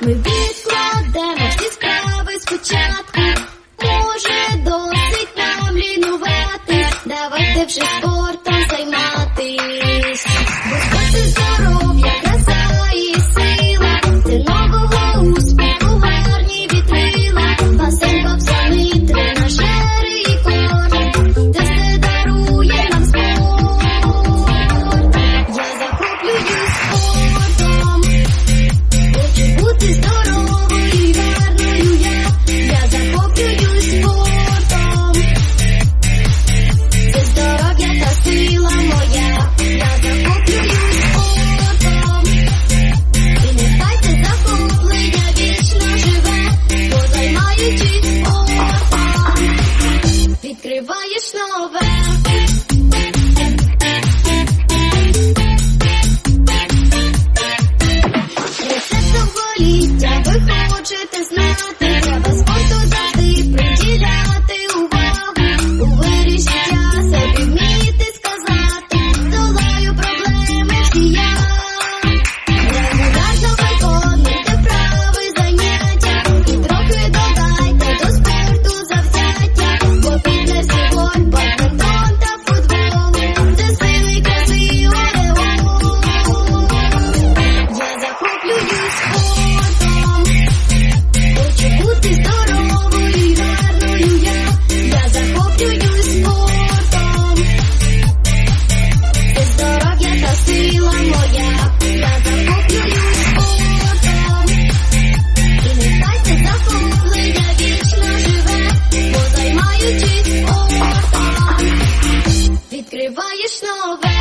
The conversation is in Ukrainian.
Ми відкладемо всі справи спочатку. Може, досить нам лінувати. Давайте вже спочатку. over.